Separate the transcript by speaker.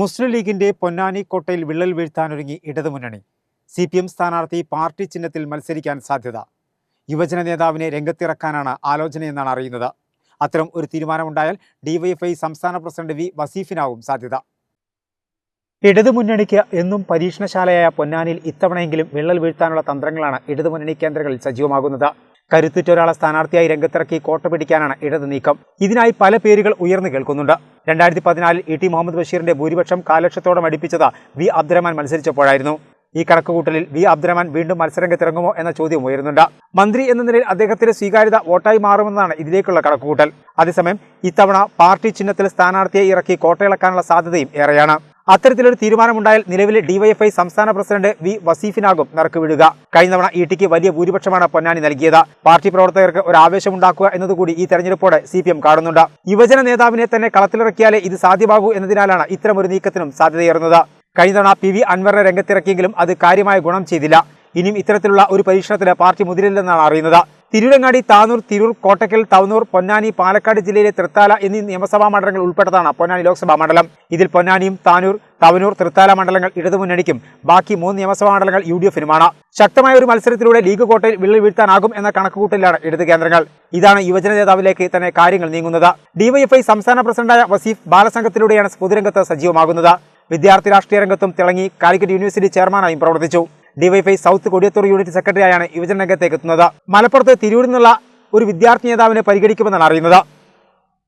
Speaker 1: മുസ്ലിം ലീഗിന്റെ പൊന്നാനി കോട്ടയിൽ വിള്ളൽ വീഴ്ത്താനൊരുങ്ങി ഇടതുമുന്നണി. സി പി എം സ്ഥാനാർത്ഥി പാർട്ടി ചിഹ്നത്തിൽ മത്സരിക്കാൻ സാധ്യത. യുവജന നേതാവിനെ രംഗത്തിറക്കാനാണ് ആലോചനയെന്നാണ് അറിയുന്നത്. അത്തരം ഒരു തീരുമാനമുണ്ടായാൽ ഡിവൈഎഫ്ഐ സംസ്ഥാന പ്രസിഡന്റ് വി വസീഫിനാവും സാധ്യത. ഇടതുമുന്നണിക്ക് എന്നും പരീക്ഷണശാലയായ പൊന്നാനിയിൽ ഇത്തവണയെങ്കിലും വിള്ളൽ വീഴ്ത്താനുള്ള തന്ത്രങ്ങളാണ് ഇടതുമുന്നണി കേന്ദ്രങ്ങളിൽ സജീവമാകുന്നത്. കരുത്തുറ്റ ഒരാളെ സ്ഥാനാർത്ഥിയായി രംഗത്തിറക്കി കോട്ട പിടിക്കാനാണ് ഇടത് നീക്കം. ഇതിനായി പല പേരുകൾ ഉയർന്നു കേൾക്കുന്നുണ്ട്. രണ്ടായിരത്തി പതിനാലിൽ ഇ ടി മുഹമ്മദ് ബഷീറിന്റെ ഭൂരിപക്ഷം കാലക്ഷത്തോടെ അടിപ്പിച്ചത് വി അബ്ദുറഹ്മാൻ മത്സരിച്ചപ്പോഴായിരുന്നു. ഈ കണക്കുകൂട്ടലിൽ വി അബ്ദുറഹ്മാൻ വീണ്ടും മത്സരരംഗത്തിറങ്ങുമോ എന്ന ചോദ്യം ഉയരുന്നുണ്ട്. മന്ത്രി എന്ന നിലയിൽ അദ്ദേഹത്തിന്റെ സ്വീകാര്യത വോട്ടായി മാറുമെന്നാണ് ഇതിലേക്കുള്ള കണക്കുകൂട്ടൽ. അതേസമയം ഇത്തവണ പാർട്ടി ചിഹ്നത്തിൽ സ്ഥാനാർത്ഥിയെ ഇറക്കി കോട്ടയിളക്കാനുള്ള സാധ്യതയും ഏറെയാണ്. അത്തരത്തിലൊരു തീരുമാനമുണ്ടായാൽ നിലവിലെ ഡിവൈഎഫ്ഐ സംസ്ഥാന പ്രസിഡന്റ് വി വസീഫിനാകും നറുക്ക് വീഴുക കഴിഞ്ഞ തവണ ഇ വലിയ ഭൂരിപക്ഷമാണ് പൊന്നാനി നൽകിയത്. പാർട്ടി പ്രവർത്തകർക്ക് ഒരു ആവേശമുണ്ടാക്കുക എന്നതുകൂടി ഈ തെരഞ്ഞെടുപ്പോടെ സി കാണുന്നുണ്ട്. യുവജന നേതാവിനെ തന്നെ കളത്തിലിറക്കിയാലേ ഇത് സാധ്യമാകൂ എന്നതിനാലാണ് ഇത്തരമൊരു നീക്കത്തിനും സാധ്യതയേറുന്നത്. കഴിഞ്ഞ തവണ പി വി അൻവറിനെ രംഗത്തിറക്കിയെങ്കിലും അത് കാര്യമായ ഗുണം ചെയ്തില്ല. ഇനിയും ഇത്തരത്തിലുള്ള ഒരു പരീക്ഷണത്തിന് പാർട്ടി മുതിരില്ലെന്നാണ് അറിയുന്നത്. തിരൂരങ്ങാടി താനൂർ തിരൂർ കോട്ടക്കൽ തവനൂർ പൊന്നാനി പാലക്കാട് ജില്ലയിലെ തൃത്താല എന്നീ നിയമസഭാ മണ്ഡലങ്ങൾ ഉൾപ്പെട്ടതാണ് പൊന്നാനി ലോക്സഭാ മണ്ഡലം. ഇതിൽ പൊന്നാനിയും താനൂർ തവനൂർ തൃത്താല മണ്ഡലങ്ങൾ ഇടതുമുന്നണിക്കും ബാക്കി മൂന്ന് നിയമസഭാ മണ്ഡലങ്ങൾ യു ഡി എഫിനുമാണ് ശക്തമായ ഒരു മത്സരത്തിലൂടെ ലീഗ് കോട്ടയിൽ വിള്ളൽ വീഴ്ത്താനാകും എന്ന കണക്കുകൂട്ടലിലാണ് ഇടത് കേന്ദ്രങ്ങൾ. ഇതാണ് യുവജന നേതാവിലേക്ക് തന്നെ കാര്യങ്ങൾ നീങ്ങുന്നത്. ഡിവൈഎഫ്ഐ സംസ്ഥാന പ്രസിഡന്റായ വസീഫ് ബാലസംഘത്തിലൂടെയാണ് പൊതുരംഗത്ത് സജീവമാകുന്നത്. വിദ്യാർത്ഥി രാഷ്ട്രീയ രംഗത്തും തിളങ്ങി കാലിക്കറ്റ് യൂണിവേഴ്സിറ്റി ചെയർമാനായും പ്രവർത്തിച്ചു. ഡിവൈഫൈ സൗത്ത് കൊടിയത്തൂർ യൂണിറ്റ് സെക്രട്ടറിയായാണ് യുവജന രംഗത്തേക്ക് എത്തുന്നത്. മലപ്പുറത്ത് തിരൂരിൽ നിന്നുള്ള ഒരു വിദ്യാർത്ഥി നേതാവിനെ പരിഗണിക്കുമെന്നാണ് അറിയുന്നത്.